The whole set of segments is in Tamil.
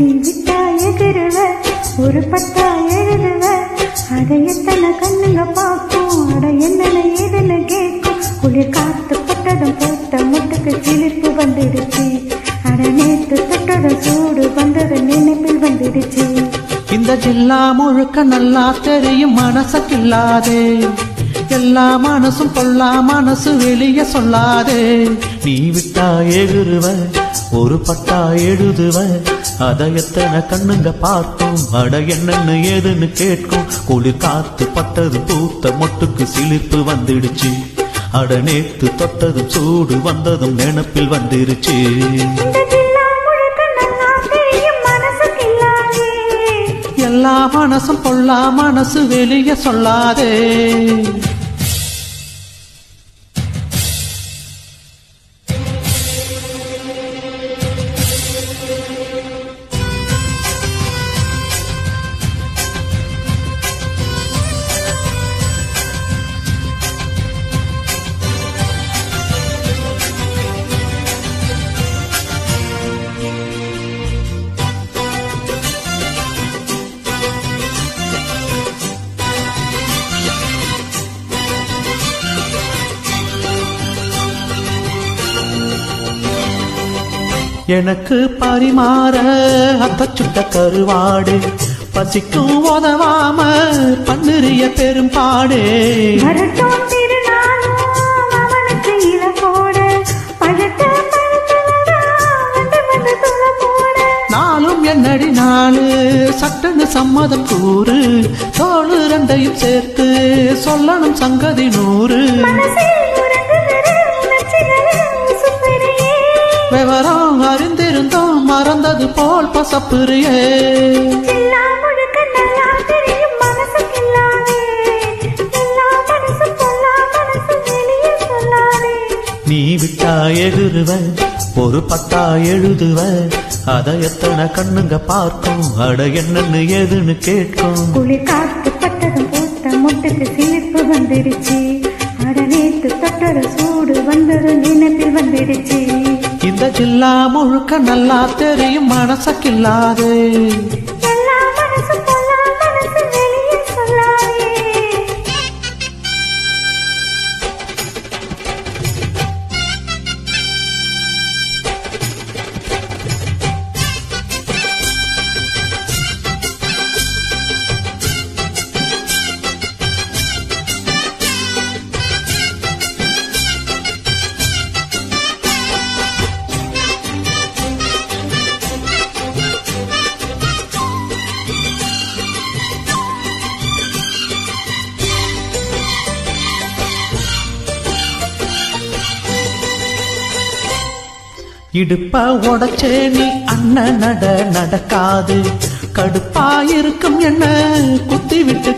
நீவிட்டா எதிருவ ஒரு பத்தா எழுதுவ. அதை எத்தனை கண்ணுங்க பார்க்கும்? அட என்னென்ன ஏதுன்னு கேட்கும். குளிர் காத்து பட்டதும் போட்ட முட்டுக்கு சிலிர்ப்பு வந்துடுச்சு. அட நேத்து தொட்டதும் சூடு வந்தது நினைப்பில் வந்துடுச்சு. இந்த ஜில்லா முழுக்க நல்லா தெரியும் மனசக்கில்லாதே எல்லா மனசும் கொள்ளா மனசு வெளியே சொல்லாதே. தீவிட்டா விட்டா ஒரு பட்டா எழுதுவ அதை எத்தனை கண்ணுங்க பார்க்கும் அட என்னன்னு ஏதுன்னு கேட்கும். குளிர் காத்து பட்டது பூத்த மொட்டுக்கு சிலிர்ப்பு வந்துடுச்சு. அட நேத்து தொட்டதும் சூடு வந்ததும் நினப்பில் வந்துருச்சு. எல்லா மனசும் பொல்லா மனசு வெளியே சொல்லாதே. எனக்கு பரிமாற அத்த சுட்ட கருவாடு. பசிக்கும் உதவாம அவனுக்கு இல போட நாளும் என்னடி நாளு? சட்டன்னு சம்மதம் கூறு. தோளு ரெண்டையும் சேர்த்து சொல்லணும் சங்கதி நூறு. விவரம் அறிந்திருந்தோம் மறந்தது போல் பசப்புரியே. நீ விட்டா ஒரு பட்டா எழுதுவ. அத எத்தனை கண்ணுங்க பார்க்கும் அட என்னன்னு ஏதுன்னு கேட்கும். குளிர் காத்து பட்டதும் பூத்த முட்டுக்கு சிலிர்ப்பு வந்துடுச்சு. அட நேத்து தொட்டது சூடு வந்தது நினைப்பில் வந்துடுச்சு. இந்த முழுக்க நல்லா தெரியும் மனசக்கில்லாதே. இடுப்ப உடச்சே நீ அண்ணன் நட நடக்காது. கடுப்பா இருக்கும் என்ன குத்தி விட்டு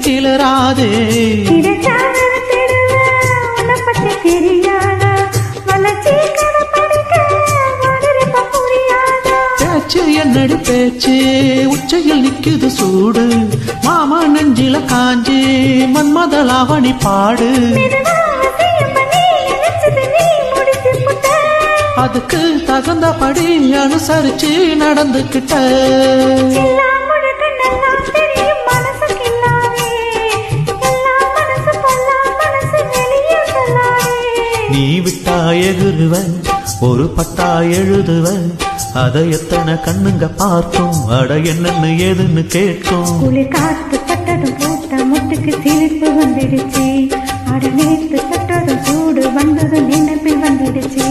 புரியாதா? பேச்சு என்னடி பேச்சு? உச்சையில் நிக்குது சூடு. மாமா நெஞ்சில காஞ்சி மன்மதலாவணி பாடு. அதுக்கு தகுந்தபடி அனுசரிச்சு நடந்துக்கிட்ட. நீ விட்டா எகுருவ ஒரு பட்டா எழுதுவ அத எத்தனை கண்ணுங்க பார்க்கும் அட என்னன்னு ஏதுன்னு கேட்கும். குளிர் காத்து பட்டதும் பூத்த முட்டுக்கு சிரிப்பு வந்துடுச்சு. அட நேத்து தொட்டதும் சூடு வந்ததும் நினைப்பில் வந்துடுச்சு.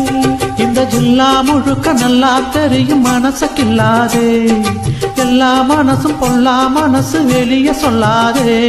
இந்த ஜில்லா முழுக்க நல்லா தெரியும் மனசக்கில்லாதே. எல்லா மனசும் பொல்லா மனசு வெளிய சொல்லாதே.